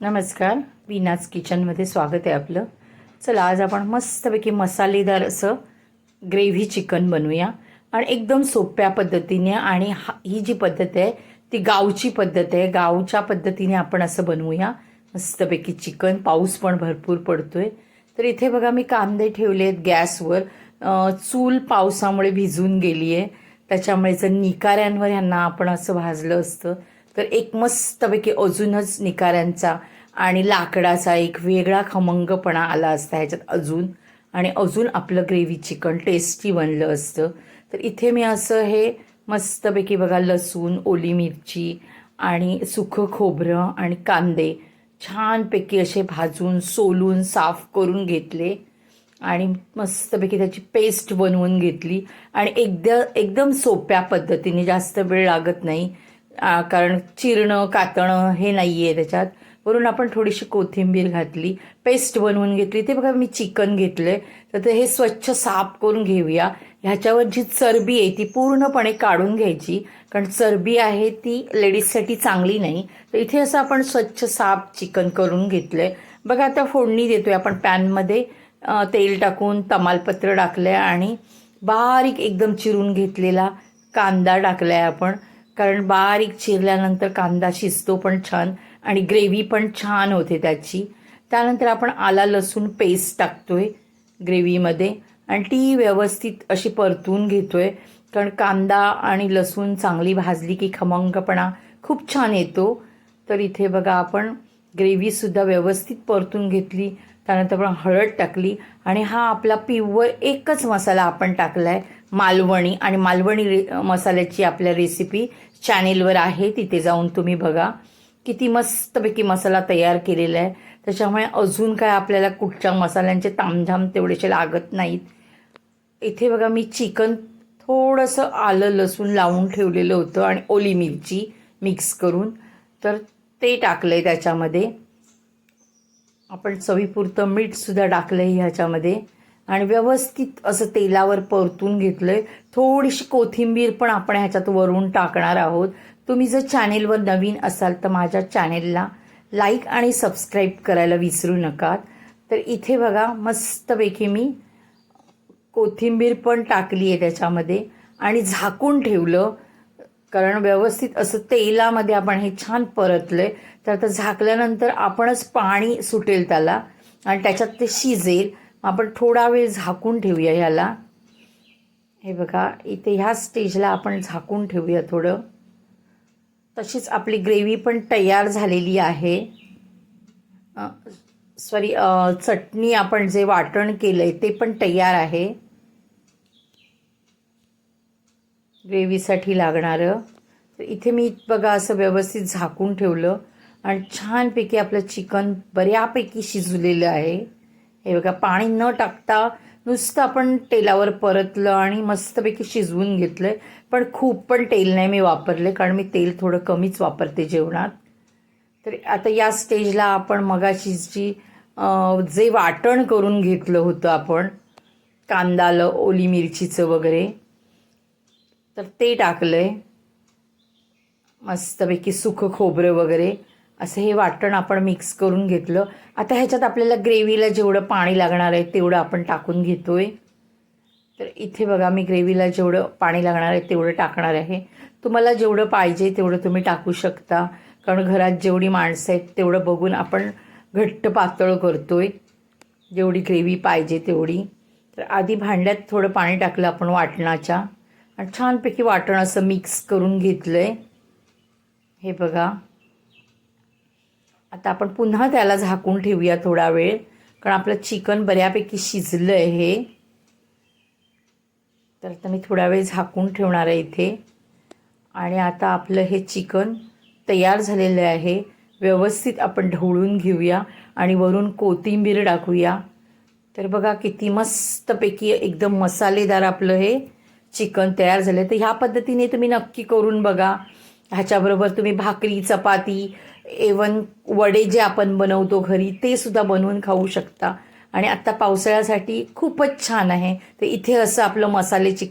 नमस्कार. विनाज किचनमध्ये स्वागत आहे आपलं. चला आज आपण मस्तपैकी मसालेदार असं ग्रेव्ही चिकन बनवूया. आणि एकदम सोप्या पद्धतीने आणि हा ही जी पद्धत आहे ती गावची पद्धत आहे. गावच्या पद्धतीने आपण असं बनवूया. मस्तपैकी चिकन. पाऊस पण भरपूर पडतो आहे तर इथे बघा मी कांदे ठेवले आहेत गॅसवर. चूल पावसामुळे भिजून गेली आहे त्याच्यामुळे जर निकाऱ्यांवर ह्यांना आपण असं भाजलं असतं तर एक मस्तपैकी अजूनच निकाऱ्यांचा आणि लाकडाचा एक वेगळा खमंगपणा आला असता ह्याच्यात अजून. आणि अजून आपलं ग्रेव्ही चिकन टेस्टी बनलं असतं. तर इथे मी असं हे मस्तपैकी बघा लसूण ओली मिरची आणि सुखं खोबरं आणि कांदे छानपैकी असे भाजून सोलून साफ करून घेतले. आणि मस्तपैकी त्याची पेस्ट बनवून घेतली. आणि एकदा एकदम सोप्या पद्धतीने जास्त वेळ लागत नाही. कारण चिरणं कातणं हे नाही आहे त्याच्यात. वरून आपण थोडीशी कोथिंबीर घातली पेस्ट बनवून घेतली. ते बघा मी चिकन घेतलं तर ते हे स्वच्छ साफ करून घेऊया. ह्याच्यावर जी चरबी आहे ती पूर्णपणे काढून घ्यायची. कारण चरबी आहे ती लेडीजसाठी चांगली नाही. तर इथे असं आपण स्वच्छ साफ चिकन करून घेतलंय. बघा आता फोडणी देतोय आपण पॅनमध्ये. तेल टाकून तमालपत्र टाकलंय आणि बारीक एकदम चिरून घेतलेला कांदा टाकलाय आपण. कारण बारीक चिरल्यानंतर कांदा शिजतो पण छान आणि ग्रेव्ही पण छान होते त्याची. त्यानंतर आपण आला लसूण पेस्ट टाकतोय ग्रेव्हीमध्ये आणि ती व्यवस्थित अशी परतून घेतोय. कारण कांदा आणि लसूण चांगली भाजली की खमंगपणा खूप छान येतो. तर इथे बघा आपण ग्रेव्हीसुद्धा व्यवस्थित परतून घेतली. त्यानंतर आपण हळद टाकली आणि हा आपला पिवळ एकच मसाला आपण टाकला आहे मालवणी आणि मालवणी रे मसाल्याची आपल्या रेसिपी चॅनेलवर आहे. तिथे जाऊन तुम्ही बघा. किती मस्तपैकी मसाला तयार केलेला आहे. त्याच्यामुळे अजून काय आपल्याला कुठच्या मसाल्यांचे तामझाम तेवढेसे लागत नाहीत. इथे बघा मी चिकन थोडंसं आलं लसूण लावून ठेवलेलं होतं आणि ओली मिरची मिक्स करून. तर ते टाकलं आहे त्याच्यामध्ये. आपण चवीपुरतं मीठसुद्धा टाकलं आहे ह्याच्यामध्ये. आणि व्यवस्थित असं तेलावर परतून घेतलं आहे थोडीशी कोथिंबीर पण आपण ह्याच्यात वरून टाकणार आहोत. तुम्ही जर चॅनेलवर नवीन असाल तर माझ्या चॅनेलला लाईक आणि सबस्क्राईब करायला विसरू नका तर इथे बघा मस्तपैकी मी कोथिंबीर पण टाकली आहे त्याच्यामध्ये आणि झाकून ठेवलं. कारण व्यवस्थित असं तेलामध्ये आपण हे छान परतलं आहे तर आता झाकल्यानंतर आपणच पाणी सुटेल त्याला आणि त्याच्यात ते शिजेल. आपण थोडा वेळ झाकून ठेवूया ह्याला. हे बघा इथे ह्या स्टेजला आपण झाकून ठेवूया थोडं. तशीच आपली ग्रेव्ही पण तयार झालेली आहे. सॉरी चटणी आपण जे वाटण केलं आहे ते पण तयार आहे. ग्रेव्हीसाठी लागणारं. तर इथे मी बघा असं व्यवस्थित झाकून ठेवलं. आणि छानपैकी आपलं चिकन बऱ्यापैकी शिजलेलं आहे. हे बघा पाणी न टाकता नुसतं आपण तेलावर परतलं आणि मस्तपैकी शिजवून घेतलं पण खूप पण तेल नाही मी वापरले कारण मी तेल थोडं कमीच वापरते जेवणात. तर आता या स्टेजला आपण मगाशी जी जे वाटण करून घेतलं होतं आपण कांदालं ओली मिरचीचं वगैरे तर ते टाकलं आहे मस्तपैकी सुखं खोबरं वगैरे. असं हे वाटण आपण मिक्स करून घेतलं. आता ह्याच्यात आपल्याला ग्रेव्हीला जेवढं पाणी लागणार आहे तेवढं आपण टाकून घेतो आहे तर इथे बघा मी ग्रेव्हीला जेवढं पाणी लागणार आहे तेवढं टाकणार आहे. तुम्हाला जेवढं पाहिजे तेवढं तुम्ही टाकू शकता. कारण घरात जेवढी माणसं आहेत तेवढं बघून आपण घट्ट पातळ करतो आहे जेवढी ग्रेव्ही पाहिजे तेवढी. तर आधी भांड्यात थोडं पाणी टाकलं आपण वाटणाच्या. आणि छानपैकी वाटण असं मिक्स करून घेतलं आहे हे बघा. आता आपण पुन्हा त्याला झाकून ठेवूया थोडा वेळ कारण आपलं चिकन बऱ्यापैकी शिजलं आहे हे. तर आता मी थोडा वेळ झाकून ठेवणार आहे इथे. आणि आता आपलं हे चिकन तयार झालेलं आहे. व्यवस्थित आपण ढवळून घेऊया आणि वरून कोथिंबीर टाकूया. तर बघा किती मस्तपैकी एकदम मसालेदार आपलं हे चिकन तयार झालं तर ह्या पद्धतीने तुम्ही नक्की करून बघा. ह्याच्याबरोबर तुम्ही भाकरी चपाती एवन वडे जे आपण बनवतो घरी ते सुद्धा बनवून खाऊ शकता. आणि आत्ता पावसाळ्यासाठी खूपच छान आहे. तर इथे असं आपलं मसाले चिक